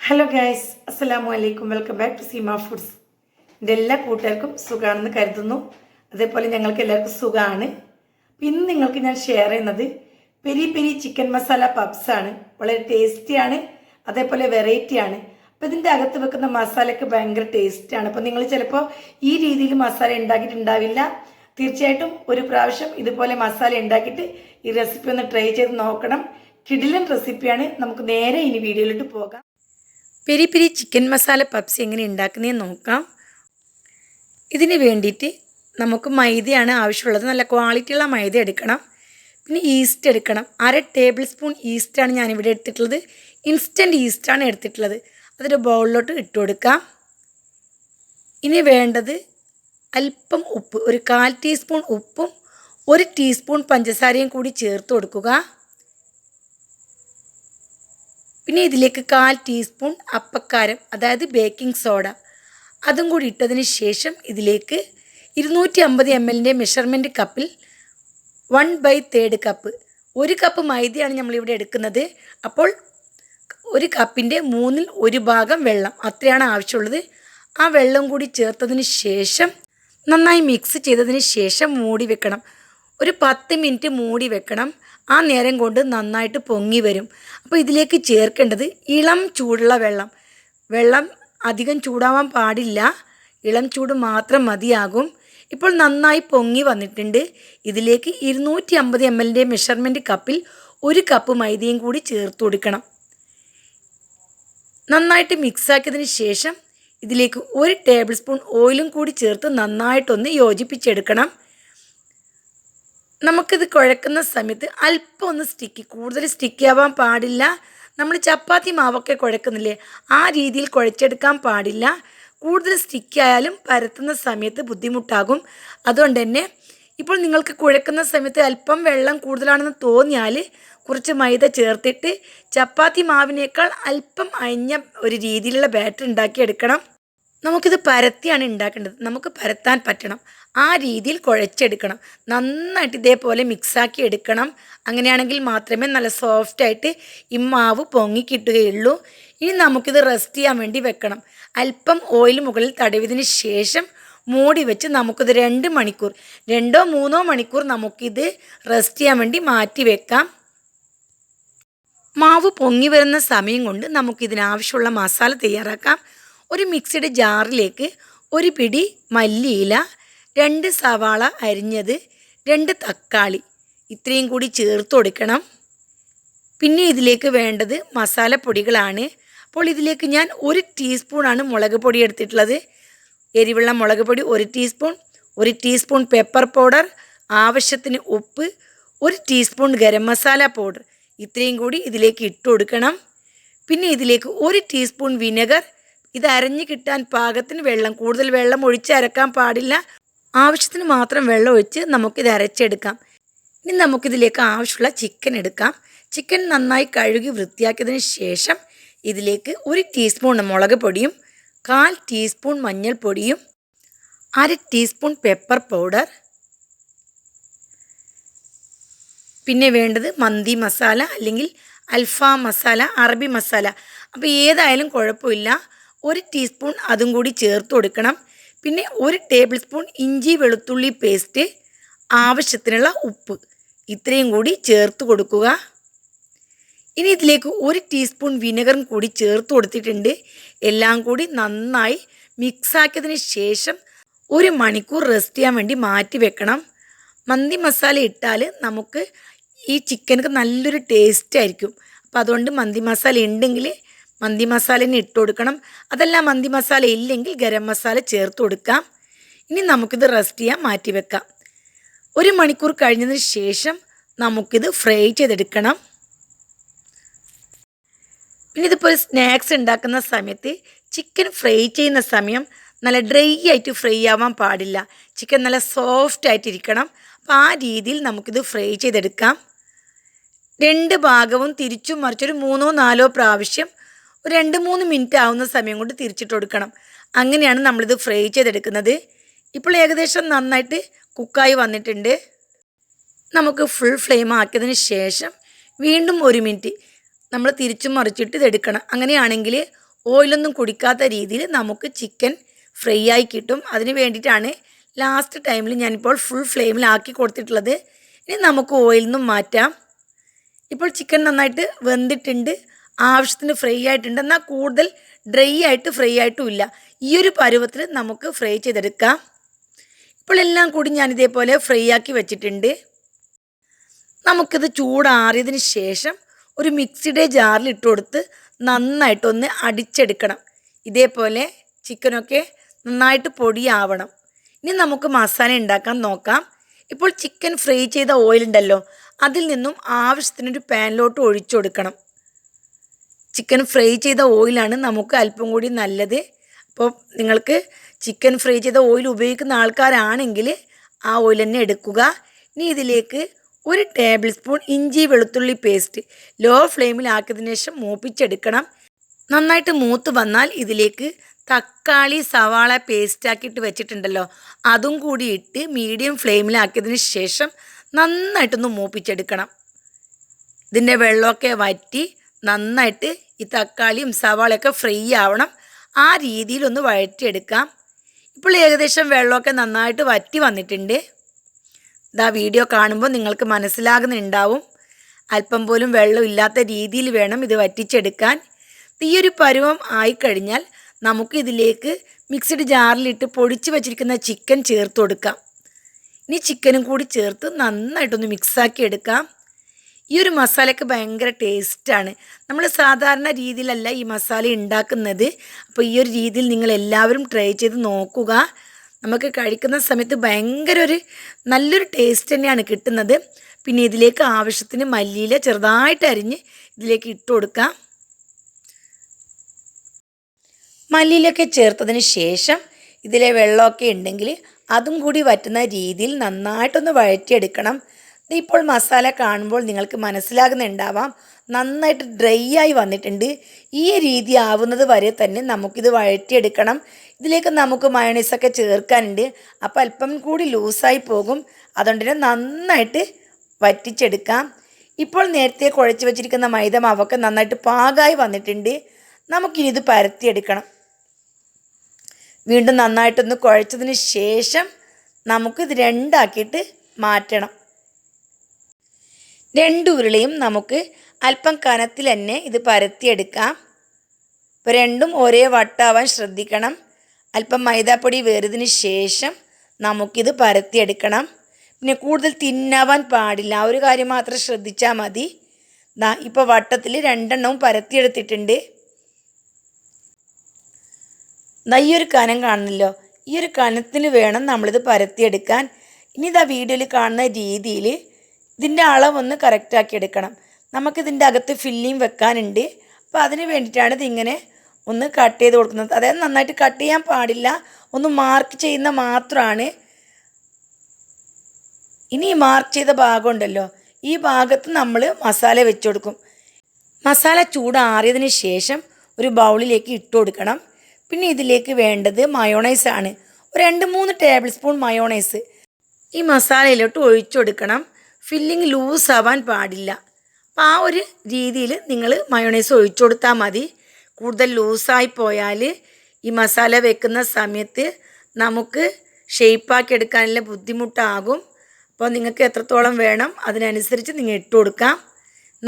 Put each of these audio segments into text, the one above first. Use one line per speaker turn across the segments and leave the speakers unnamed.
Hello guys അസ്സലാമു അലൈക്കും welcome back to Seema foods എന്റെ എല്ലാ കൂട്ടുകാർക്കും സുഖമാണെന്ന് കരുതുന്നു. അതേപോലെ ഞങ്ങൾക്ക് എല്ലാവർക്കും സുഖമാണ് ഇന്ന് നിങ്ങൾക്ക് ഞാൻ ഷെയർ ചെയ്യുന്നത് peri peri chicken masala puffs ആണ്. വളരെ ടേസ്റ്റിയാണ് അതേപോലെ വെറൈറ്റിയാണ് അപ്പം ഇതിന്റെ അകത്ത് വെക്കുന്ന മസാലയ്ക്ക് ഭയങ്കര ടേസ്റ്റാണ് അപ്പം നിങ്ങൾ ചിലപ്പോൾ ഈ രീതിയിൽ മസാല ഉണ്ടാക്കിയിട്ടുണ്ടാവില്ല. തീർച്ചയായിട്ടും ഒരു പ്രാവശ്യം ഇതുപോലെ മസാല ഉണ്ടാക്കിയിട്ട് ഈ റെസിപ്പി ഒന്ന് ട്രൈ ചെയ്ത് നോക്കണം. കിടിലൻ റെസിപ്പിയാണ് നമുക്ക് നേരെ ഇനി വീഡിയോയിലോട്ട് പോകാം. Peri peri chicken masala puffs എങ്ങനെ ഉണ്ടാക്കുന്നതെന്ന് നോക്കാം. ഇതിന് വേണ്ടിയിട്ട് നമുക്ക് മൈദയാണ് ആവശ്യമുള്ളത്. നല്ല ക്വാളിറ്റിയുള്ള മൈദ എടുക്കണം. പിന്നെ ഈസ്റ്റ് എടുക്കണം. അര ടേബിൾ സ്പൂൺ ഈസ്റ്റാണ് ഞാനിവിടെ എടുത്തിട്ടുള്ളത്. ഇൻസ്റ്റന്റ് ഈസ്റ്റാണ് എടുത്തിട്ടുള്ളത്. അതൊരു ബൗളിലോട്ട് ഇട്ട് കൊടുക്കാം. ഇനി വേണ്ടത് അല്പം ഉപ്പ്. ഒരു കാൽ ടീസ്പൂൺ ഉപ്പും ഒരു ടീസ്പൂൺ പഞ്ചസാരയും കൂടി ചേർത്ത് കൊടുക്കുക. പിന്നെ ഇതിലേക്ക് കാൽ ടീസ്പൂൺ അപ്പക്കാരം അതായത് ബേക്കിംഗ് സോഡ അതും കൂടി ഇട്ടതിന് ശേഷം ഇതിലേക്ക് ഇരുന്നൂറ്റി അമ്പത് എം എല്ലിന്റെ മെഷർമെന്റ് കപ്പിൽ വൺ ബൈ തേർഡ് കപ്പ് ഒരു കപ്പ് മൈദയാണ് നമ്മളിവിടെ എടുക്കുന്നത്. അപ്പോൾ ഒരു കപ്പിന്റെ മൂന്നിൽ ഒരു ഭാഗം വെള്ളം അത്രയാണ് ആവശ്യമുള്ളത്. ആ വെള്ളം കൂടി ചേർത്തതിന് ശേഷം നന്നായി മിക്സ് ചെയ്തതിന് ശേഷം മൂടി വെക്കണം. ഒരു പത്ത് മിനിറ്റ് മൂടി വെക്കണം. ആ നേരം കൊണ്ട് നന്നായിട്ട് പൊങ്ങി വരും. അപ്പോൾ ഇതിലേക്ക് ചേർക്കേണ്ടത് ഇളം ചൂടുള്ള വെള്ളം. വെള്ളം അധികം ചൂടാവാൻ പാടില്ല. ഇളം ചൂട് മാത്രം മതിയാകും. ഇപ്പോൾ നന്നായി പൊങ്ങി വന്നിട്ടുണ്ട്. ഇതിലേക്ക് ഇരുന്നൂറ്റി അമ്പത് എം എല്ലിന്റെ മെഷർമെന്റ് കപ്പിൽ ഒരു കപ്പ് മൈദയും കൂടി ചേർത്ത് കൊടുക്കണം. നന്നായിട്ട് മിക്സാക്കിയതിന് ശേഷം ഇതിലേക്ക് ഒരു ടേബിൾ സ്പൂൺ ഓയിലും കൂടി ചേർത്ത് നന്നായിട്ടൊന്ന് യോജിപ്പിച്ചെടുക്കണം. നമുക്കിത് കുഴക്കുന്ന സമയത്ത് അല്പം ഒന്ന് സ്റ്റിക്കി കൂടുതൽ സ്റ്റിക്കി ആവാൻ പാടില്ല. നമ്മൾ ചപ്പാത്തി മാവൊക്കെ കുഴക്കുന്നില്ലേ ആ രീതിയിൽ കുഴച്ചെടുക്കാൻ പാടില്ല. കൂടുതൽ സ്റ്റിക്കി ആയാലും പരത്തുന്ന സമയത്ത് ബുദ്ധിമുട്ടാകും. അതുകൊണ്ട് തന്നെ ഇപ്പോൾ നിങ്ങൾക്ക് കുഴക്കുന്ന സമയത്ത് അല്പം വെള്ളം കൂടുതലാണെന്ന് തോന്നിയാൽ കുറച്ച് മൈദ ചേർത്തിട്ട് ചപ്പാത്തി മാവിനേക്കാൾ അല്പം അയഞ്ഞ ഒരു രീതിയിലുള്ള ബാറ്റർ ഉണ്ടാക്കിയെടുക്കണം. നമുക്കിത് പരത്തിയാണ് ഉണ്ടാക്കേണ്ടത്. നമുക്ക് പരത്താൻ പറ്റണം. ആ രീതിയിൽ കുഴച്ചെടുക്കണം. നന്നായിട്ട് ഇതേപോലെ മിക്സാക്കി എടുക്കണം. അങ്ങനെയാണെങ്കിൽ മാത്രമേ നല്ല സോഫ്റ്റായിട്ട് ഈ മാവ് പൊങ്ങി കിട്ടുകയുള്ളൂ. ഇനി നമുക്കിത് റെസ്റ്റ് ചെയ്യാൻ വേണ്ടി വെക്കണം. അല്പം ഓയിൽ മുകളിൽ തടവിയതിന് ശേഷം മൂടി വെച്ച് നമുക്കിത് രണ്ട് മണിക്കൂർ രണ്ടോ മൂന്നോ മണിക്കൂർ നമുക്കിത് റെസ്റ്റ് ചെയ്യാൻ വേണ്ടി മാറ്റി വെക്കാം. മാവ് പൊങ്ങി വരുന്ന സമയം കൊണ്ട് നമുക്കിതിനാവശ്യമുള്ള മസാല തയ്യാറാക്കാം. ഒരു മിക്സിയുടെ ജാറിലേക്ക് ഒരു പിടി മല്ലിയില രണ്ട് സവാള അരിഞ്ഞത് രണ്ട് തക്കാളി. ഇത്രയും കൂടി ചേർത്ത് കൊടുക്കണം. പിന്നെ ഇതിലേക്ക് വേണ്ടത് മസാലപ്പൊടികളാണ് അപ്പോൾ ഇതിലേക്ക് ഞാൻ ഒരു ടീസ്പൂണാണ് മുളക് പൊടി എടുത്തിട്ടുള്ളത്. എരിവുള്ള മുളക് പൊടി ഒരു ടീസ്പൂൺ ഒരു ടീസ്പൂൺ പെപ്പർ പൗഡർ ആവശ്യത്തിന് ഉപ്പ് ഒരു ടീസ്പൂൺ ഗരം മസാല പൗഡർ ഇത്രയും കൂടി ഇതിലേക്ക് ഇട്ട് കൊടുക്കണം. പിന്നെ ഇതിലേക്ക് ഒരു ടീസ്പൂൺ വിനെഗർ ഇത് അരഞ്ഞ് കിട്ടാൻ പാകത്തിന് വെള്ളം കൂടുതൽ വെള്ളം ഒഴിച്ച് അരക്കാൻ പാടില്ല. ആവശ്യത്തിന് മാത്രം വെള്ളം ഒഴിച്ച് നമുക്കിത് അരച്ചെടുക്കാം. ഇനി നമുക്കിതിലേക്ക് ആവശ്യമുള്ള ചിക്കൻ എടുക്കാം. ചിക്കൻ നന്നായി കഴുകി വൃത്തിയാക്കിയതിന് ശേഷം ഇതിലേക്ക് ഒരു ടീസ്പൂൺ മുളക് പൊടിയും കാൽ ടീസ്പൂൺ മഞ്ഞൾപ്പൊടിയും അര ടീസ്പൂൺ പെപ്പർ പൗഡർ പിന്നെ വേണ്ടത് മന്തി മസാല അല്ലെങ്കിൽ അൽഫാം മസാല അറബി മസാല. അപ്പോൾ ഏതായാലും കുഴപ്പമില്ല. ഒരു ടീസ്പൂൺ അതും കൂടി ചേർത്ത് കൊടുക്കണം. പിന്നെ ഒരു ടേബിൾ സ്പൂൺ ഇഞ്ചി വെളുത്തുള്ളി പേസ്റ്റ് ആവശ്യത്തിനുള്ള ഉപ്പ്. ഇത്രയും കൂടി ചേർത്ത് കൊടുക്കുക. ഇനി ഇതിലേക്ക് ഒരു ടീസ്പൂൺ വിനെഗറും കൂടി ചേർത്ത് കൊടുത്തിട്ടുണ്ട്. എല്ലാം കൂടി നന്നായി മിക്സാക്കിയതിന് ശേഷം ഒരു മണിക്കൂർ റെസ്റ്റ് ചെയ്യാൻ വേണ്ടി മാറ്റി വെക്കണം. മന്തി മസാല ഇട്ടാൽ നമുക്ക് ഈ ചിക്കനൊക്കെ നല്ലൊരു ടേസ്റ്റ് ആയിരിക്കും. അപ്പോൾ അതുകൊണ്ട് മന്തി മസാല ഉണ്ടെങ്കിൽ മന്തി മസാലേനെ ഇട്ട് കൊടുക്കണം. അതല്ല മന്തി മസാല ഇല്ലെങ്കിൽ ഗരം മസാല ചേർത്ത് കൊടുക്കാം. ഇനി നമുക്കിത് റെസ്റ്റ് ചെയ്യാൻ മാറ്റി വെക്കാം. ഒരു മണിക്കൂർ കഴിഞ്ഞതിന് ശേഷം നമുക്കിത് ഫ്രൈ ചെയ്തെടുക്കണം. പിന്നെ ഇതിപ്പോൾ സ്നാക്സ് ഉണ്ടാക്കുന്ന സമയത്ത് ചിക്കൻ ഫ്രൈ ചെയ്യുന്ന സമയം നല്ല ഡ്രൈ ആയിട്ട് ഫ്രൈ ആവാൻ പാടില്ല. ചിക്കൻ നല്ല സോഫ്റ്റ് ആയിട്ടിരിക്കണം അപ്പോൾ ആ രീതിയിൽ നമുക്കിത് ഫ്രൈ ചെയ്തെടുക്കാം. രണ്ട് ഭാഗവും തിരിച്ചും മറിച്ചൊരു മൂന്നോ നാലോ പ്രാവശ്യം ഒരു രണ്ട് മൂന്ന് മിനിറ്റ് ആവുന്ന സമയം കൊണ്ട് തിരിച്ചിട്ട് കൊടുക്കണം. അങ്ങനെയാണ് നമ്മളിത് ഫ്രൈ ചെയ്തെടുക്കുന്നത്. ഇപ്പോൾ ഏകദേശം നന്നായിട്ട് കുക്കായി വന്നിട്ടുണ്ട്. നമുക്ക് ഫുൾ ഫ്ലെയിം ആക്കിയതിന് ശേഷം വീണ്ടും ഒരു മിനിറ്റ് നമ്മൾ തിരിച്ചും മറിച്ചിട്ട് ഇതെടുക്കണം അങ്ങനെയാണെങ്കിൽ ഓയിലൊന്നും കുടിക്കാത്ത രീതിയിൽ നമുക്ക് ചിക്കൻ ഫ്രൈ ആയി കിട്ടും. അതിന് വേണ്ടിയിട്ടാണ് ലാസ്റ്റ് ടൈമിൽ ഞാനിപ്പോൾ ഫുൾ ഫ്ലെയിമിലാക്കി കൊടുത്തിട്ടുള്ളത്. ഇനി നമുക്ക് ഓയിലിൽ നിന്നും മാറ്റാം. ഇപ്പോൾ ചിക്കൻ നന്നായിട്ട് വെന്തിട്ടുണ്ട്. ആവശ്യത്തിന് ഫ്രൈ ആയിട്ടുണ്ട്. എന്നാൽ കൂടുതൽ ഡ്രൈ ആയിട്ട് ഫ്രൈ ആയിട്ടും ഇല്ല. ഈ ഒരു പരുവത്തിൽ നമുക്ക് ഫ്രൈ ചെയ്തെടുക്കാം. ഇപ്പോൾ എല്ലാം കൂടി ഞാൻ ഇതേപോലെ ഫ്രൈ ആക്കി വെച്ചിട്ടുണ്ട്. നമുക്കിത് ചൂടാറിയതിന് ശേഷം ഒരു മിക്സിയുടെ ജാറിൽ ഇട്ട് കൊടുത്ത് നന്നായിട്ടൊന്ന് അടിച്ചെടുക്കണം. ഇതേപോലെ ചിക്കനൊക്കെ നന്നായിട്ട് പൊടിയാവണം. ഇനി നമുക്ക് മസാല ഉണ്ടാക്കാൻ നോക്കാം. ഇപ്പോൾ ചിക്കൻ ഫ്രൈ ചെയ്ത ഓയിൽ ഉണ്ടല്ലോ അതിൽ നിന്നും ആവശ്യത്തിനൊരു പാനിലോട്ട് ഒഴിച്ചു കൊടുക്കണം. ചിക്കൻ ഫ്രൈ ചെയ്ത ഓയിലാണ് നമുക്ക് അല്പം കൂടി നല്ലത്. അപ്പോൾ നിങ്ങൾക്ക് ചിക്കൻ ഫ്രൈ ചെയ്ത ഓയിൽ ഉപയോഗിക്കുന്ന ആൾക്കാരാണെങ്കിൽ ആ ഓയിൽ തന്നെ എടുക്കുക. ഇനി ഇതിലേക്ക് ഒരു ടേബിൾ സ്പൂൺ ഇഞ്ചി വെളുത്തുള്ളി പേസ്റ്റ് ലോ ഫ്ലെയിമിലാക്കിയതിന് ശേഷം മൂപ്പിച്ചെടുക്കണം. നന്നായിട്ട് മൂത്ത് വന്നാൽ ഇതിലേക്ക് തക്കാളി സവാള പേസ്റ്റാക്കിയിട്ട് വെച്ചിട്ടുണ്ടല്ലോ. അതും കൂടി ഇട്ട് മീഡിയം ഫ്ലെയിമിലാക്കിയതിന് ശേഷം നന്നായിട്ടൊന്ന് മൂപ്പിച്ചെടുക്കണം. ഇതിന്റെ വെള്ളമൊക്കെ വറ്റി നന്നായിട്ട് ഈ തക്കാളിയും സവാളയൊക്കെ ഫ്രൈ ആവണം. ആ രീതിയിലൊന്ന് വഴറ്റിയെടുക്കാം. ഇപ്പോൾ ഏകദേശം വെള്ളമൊക്കെ നന്നായിട്ട് വറ്റി വന്നിട്ടുണ്ട്. ഇതാ വീഡിയോ കാണുമ്പോൾ നിങ്ങൾക്ക് മനസ്സിലാകുന്നുണ്ടാവും. അല്പം പോലും വെള്ളം ഇല്ലാത്ത രീതിയിൽ വേണം ഇത് വറ്റിച്ചെടുക്കാൻ. ഈ ഒരു പരുവം ആയിക്കഴിഞ്ഞാൽ നമുക്ക് ഇതിലേക്ക് മിക്സഡ് ജാറിലിട്ട് പൊടിച്ച് വെച്ചിരിക്കുന്ന ചിക്കൻ ചേർത്ത് കൊടുക്കാം. ഇനി ചിക്കനും കൂടി ചേർത്ത് നന്നായിട്ടൊന്ന് മിക്സാക്കി എടുക്കാം. ഈ ഒരു മസാലയ്ക്ക് ഭയങ്കര ടേസ്റ്റാണ്. നമ്മൾ സാധാരണ രീതിയിലല്ല ഈ മസാല ഉണ്ടാക്കുന്നത് അപ്പോൾ ഈ ഒരു രീതിയിൽ നിങ്ങൾ എല്ലാവരും ട്രൈ ചെയ്ത് നോക്കുക. നമുക്ക് കഴിക്കുന്ന സമയത്ത് ഭയങ്കര ഒരു നല്ലൊരു ടേസ്റ്റ് തന്നെയാണ് കിട്ടുന്നത്. പിന്നെ ഇതിലേക്ക് ആവശ്യത്തിന് മല്ലിയില ചെറുതായിട്ട് അരിഞ്ഞ് ഇതിലേക്ക് ഇട്ട് കൊടുക്കാം. മല്ലിയിലൊക്കെ ചേർത്തതിന് ശേഷം ഇതിലെ വെള്ളമൊക്കെ ഉണ്ടെങ്കിൽ അതും കൂടി വറ്റുന്ന രീതിയിൽ നന്നായിട്ടൊന്ന് വഴറ്റിയെടുക്കണം. ഇപ്പോൾ മസാല കാണുമ്പോൾ നിങ്ങൾക്ക് മനസ്സിലാകുന്നുണ്ടാവാം. നന്നായിട്ട് ഡ്രൈ ആയി വന്നിട്ടുണ്ട്. ഈ രീതി ആവുന്നത് വരെ തന്നെ നമുക്കിത് വഴറ്റിയെടുക്കണം. ഇതിലേക്ക് നമുക്ക് മയണീസൊക്കെ ചേർക്കാനുണ്ട്. അപ്പോൾ അല്പം കൂടി ലൂസായി പോകും. അതുകൊണ്ട് തന്നെ നന്നായിട്ട് വറ്റിച്ചെടുക്കാം. ഇപ്പോൾ നേരത്തെ കുഴച്ച് വെച്ചിരിക്കുന്ന മൈദ മാവൊക്കെ നന്നായിട്ട് പാകമായി വന്നിട്ടുണ്ട്. നമുക്കിനി ഇത് പരത്തിയെടുക്കണം. വീണ്ടും നന്നായിട്ടൊന്ന് കുഴച്ചതിന് ശേഷം നമുക്കിത് രണ്ടാക്കിയിട്ട് മാറ്റണം. രണ്ട് ഉരുളയും നമുക്ക് അല്പം കനത്തിൽ തന്നെ ഇത് പരത്തിയെടുക്കാം. ഇപ്പോൾ രണ്ടും ഒരേ വട്ടാവാൻ ശ്രദ്ധിക്കണം. അല്പം മൈദാപ്പൊടി വേറിയതിന് ശേഷം നമുക്കിത് പരത്തിയെടുക്കണം. പിന്നെ കൂടുതൽ തിന്നാവാൻ പാടില്ല. ആ ഒരു കാര്യം മാത്രം ശ്രദ്ധിച്ചാൽ മതി. ദാ ഇപ്പോൾ വട്ടത്തിൽ രണ്ടെണ്ണവും പരത്തിയെടുത്തിട്ടുണ്ട്. ദാ ഈ ഒരു കനം കാണുന്നല്ലോ? ഈ ഒരു കനത്തിന് വേണം നമ്മളിത് പരത്തിയെടുക്കാൻ. ഇനി ഇതാ വീഡിയോയിൽ കാണുന്ന രീതിയിൽ ഇതിന്റെ അളവൊന്ന് കറക്റ്റാക്കി എടുക്കണം. നമുക്കിതിന്റെ അകത്ത് ഫില്ലിങ് വെക്കാനുണ്ട്. അപ്പോൾ അതിന് വേണ്ടിയിട്ടാണ് ഇതിങ്ങനെ ഒന്ന് കട്ട് ചെയ്ത് കൊടുക്കുന്നത്. അതായത് നന്നായിട്ട് കട്ട് ചെയ്യാൻ പാടില്ല. ഒന്ന് മാർക്ക് ചെയ്യുന്ന മാത്രമാണ്. ഇനി മാർക്ക് ചെയ്ത ഭാഗമുണ്ടല്ലോ ഈ ഭാഗത്ത് നമ്മൾ മസാല വെച്ച് കൊടുക്കും. മസാല ചൂടാറിയതിന് ശേഷം ഒരു ബൗളിലേക്ക് ഇട്ട് കൊടുക്കണം. പിന്നെ ഇതിലേക്ക് വേണ്ടത് മയോണൈസ് ആണ്. ഒരു രണ്ട് മൂന്ന് ടേബിൾ സ്പൂൺ മയോണൈസ് ഈ മസാലയിലോട്ട് ഒഴിച്ചു കൊടുക്കണം. ഫില്ലിങ് ലൂസ് ആവാൻ പാടില്ല. അപ്പോൾ ആ ഒരു രീതിയിൽ നിങ്ങൾ മയോണൈസ് ഒഴിച്ചു കൊടുത്താൽ മതി. കൂടുതൽ ലൂസായി പോയാൽ ഈ മസാല വെക്കുന്ന സമയത്ത് നമുക്ക് ഷേപ്പാക്കി എടുക്കാനുള്ള ബുദ്ധിമുട്ടാകും. അപ്പോൾ നിങ്ങൾക്ക് എത്രത്തോളം വേണം അതിനനുസരിച്ച് നിങ്ങൾ ഇട്ട് കൊടുക്കാം.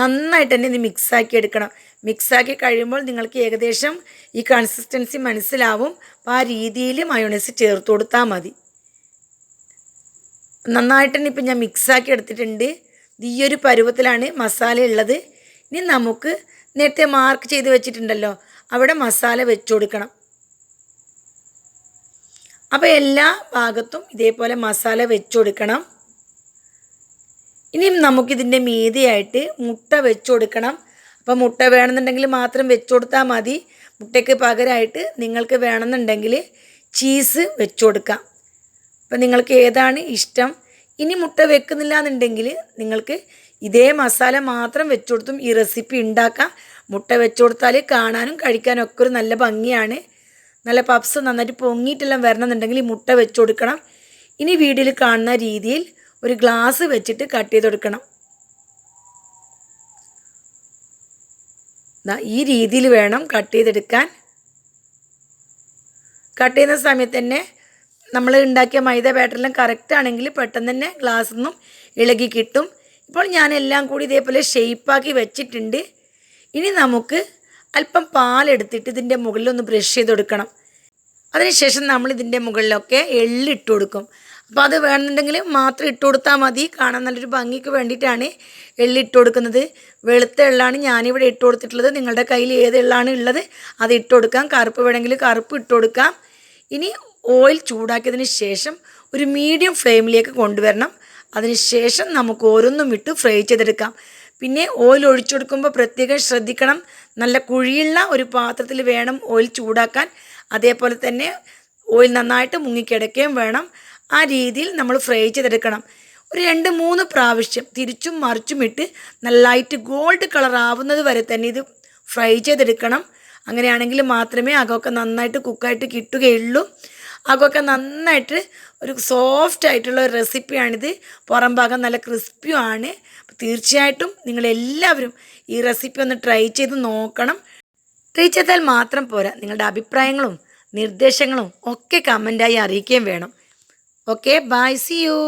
നന്നായിട്ട് തന്നെ ഇത് മിക്സാക്കി എടുക്കണം. മിക്സാക്കി കഴിയുമ്പോൾ നിങ്ങൾക്ക് ഏകദേശം ഈ കൺസിസ്റ്റൻസി മനസ്സിലാവും. അപ്പോൾ ആ രീതിയിൽ മയോണൈസ് ചേർത്ത് കൊടുത്താൽ മതി. നന്നായിട്ട് തന്നെ ഇപ്പം ഞാൻ മിക്സാക്കി എടുത്തിട്ടുണ്ട്. ഈ ഒരു പരുവത്തിലാണ് മസാല ഉള്ളത്. ഇനി നമുക്ക് നേരത്തെ മാർക്ക് ചെയ്ത് വെച്ചിട്ടുണ്ടല്ലോ. അവിടെ മസാല വെച്ച് കൊടുക്കണം. അപ്പോൾ എല്ലാ ഭാഗത്തും ഇതേപോലെ മസാല വെച്ച് കൊടുക്കണം. ഇനിയും നമുക്കിതിന്റെ മീതിയായിട്ട് മുട്ട വെച്ച് കൊടുക്കണം. അപ്പോൾ മുട്ട വേണമെന്നുണ്ടെങ്കിൽ മാത്രം വെച്ച് കൊടുത്താൽ മതി. മുട്ടയ്ക്ക് പകരമായിട്ട് നിങ്ങൾക്ക് വേണമെന്നുണ്ടെങ്കിൽ ചീസ് വെച്ച് കൊടുക്കാം. അപ്പം നിങ്ങൾക്ക് ഏതാണ് ഇഷ്ടം? ഇനി മുട്ട വെക്കുന്നില്ല എന്നുണ്ടെങ്കിൽ നിങ്ങൾക്ക് ഇതേ മസാല മാത്രം വെച്ചു കൊടുത്തും ഈ റെസിപ്പി ഉണ്ടാക്കാം. മുട്ട വെച്ചു കൊടുത്താൽ കാണാനും കഴിക്കാനും ഒക്കെ ഒരു നല്ല ഭംഗിയാണ്. നല്ല പപ്സ് നന്നായിട്ട് പൊങ്ങിയിട്ടെല്ലാം വരണമെന്നുണ്ടെങ്കിൽ ഈ മുട്ട വെച്ചുകൊടുക്കണം. ഇനി വീഡിയോയിൽ കാണുന്ന രീതിയിൽ ഒരു ഗ്ലാസ് വെച്ചിട്ട് കട്ട് ചെയ്ത് കൊടുക്കണം ഈ രീതിയിൽ വേണം കട്ട് ചെയ്തെടുക്കാൻ. കട്ട് ചെയ്യുന്ന സമയത്ത് തന്നെ നമ്മൾ ഉണ്ടാക്കിയ മൈദ ബാറ്ററെല്ലാം കറക്റ്റ് ആണെങ്കിൽ പെട്ടെന്ന് തന്നെ ഗ്ലാസ്സിൽ നിന്നും ഇളകി കിട്ടും. ഇപ്പോൾ ഞാൻ എല്ലാം കൂടി ഇതേപോലെ ഷെയ്പ്പാക്കി വെച്ചിട്ടുണ്ട്. ഇനി നമുക്ക് അല്പം പാലെടുത്തിട്ട് ഇതിന്റെ മുകളിൽ ഒന്ന് ബ്രഷ് ചെയ്ത് കൊടുക്കണം. അതിനുശേഷം നമ്മൾ ഇതിന്റെ മുകളിലൊക്കെ എള്ളിട്ട് കൊടുക്കും. അപ്പോൾ അത് വേണമെന്നുണ്ടെങ്കിൽ മാത്രം ഇട്ട് കൊടുത്താൽ മതി. കാണാൻ നല്ലൊരു ഭംഗിക്ക് വേണ്ടിയിട്ടാണ് എള്ളിട്ട് കൊടുക്കുന്നത്. വെളുത്ത എള്ളാണ് ഞാനിവിടെ ഇട്ട് കൊടുത്തിട്ടുള്ളത്. നിങ്ങളുടെ കയ്യിൽ ഏത് എള്ളാണ് ഉള്ളത് അത് ഇട്ട് കൊടുക്കാം. കറുപ്പ് വേണമെങ്കിൽ കറുപ്പ് ഇട്ട് കൊടുക്കാം. ഇനി ഓയിൽ ചൂടാക്കിയതിന് ശേഷം ഒരു മീഡിയം ഫ്ലെയിമിലേക്ക് കൊണ്ടുവരണം. അതിന് ശേഷം നമുക്ക് ഓരോന്നും ഇട്ട് ഫ്രൈ ചെയ്തെടുക്കാം. പിന്നെ ഓയിൽ ഒഴിച്ചു കൊടുക്കുമ്പോൾ പ്രത്യേകം ശ്രദ്ധിക്കണം. നല്ല കുഴിയുള്ള ഒരു പാത്രത്തിൽ വേണം ഓയിൽ ചൂടാക്കാൻ. അതേപോലെ തന്നെ ഓയിൽ നന്നായിട്ട് മുങ്ങിക്കിടക്കുകയും വേണം. ആ രീതിയിൽ നമ്മൾ ഫ്രൈ ചെയ്തെടുക്കണം. ഒരു രണ്ട് മൂന്ന് പ്രാവശ്യം തിരിച്ചും മറിച്ചും ഇട്ട് നല്ലതായിട്ട് ഗോൾഡ് കളർ ആവുന്നത് വരെ തന്നെ ഇത് ഫ്രൈ ചെയ്തെടുക്കണം. അങ്ങനെയാണെങ്കിൽ മാത്രമേ അകമൊക്കെ നന്നായിട്ട് കുക്കായിട്ട് കിട്ടുകയുള്ളൂ. അകമൊക്കെ നന്നായിട്ട് ഒരു സോഫ്റ്റ് ആയിട്ടുള്ള ഒരു റെസിപ്പിയാണിത് പുറം ഭാഗം നല്ല ക്രിസ്പിയുമാണ് തീർച്ചയായിട്ടും നിങ്ങളെല്ലാവരും ഈ റെസിപ്പി ഒന്ന് ട്രൈ ചെയ്ത് നോക്കണം. ട്രൈ ചെയ്താൽ മാത്രം പോരാ. നിങ്ങളുടെ അഭിപ്രായങ്ങളും നിർദ്ദേശങ്ങളും ഒക്കെ കമന്റായി അറിയിക്കുകയും വേണം. Okay bye C U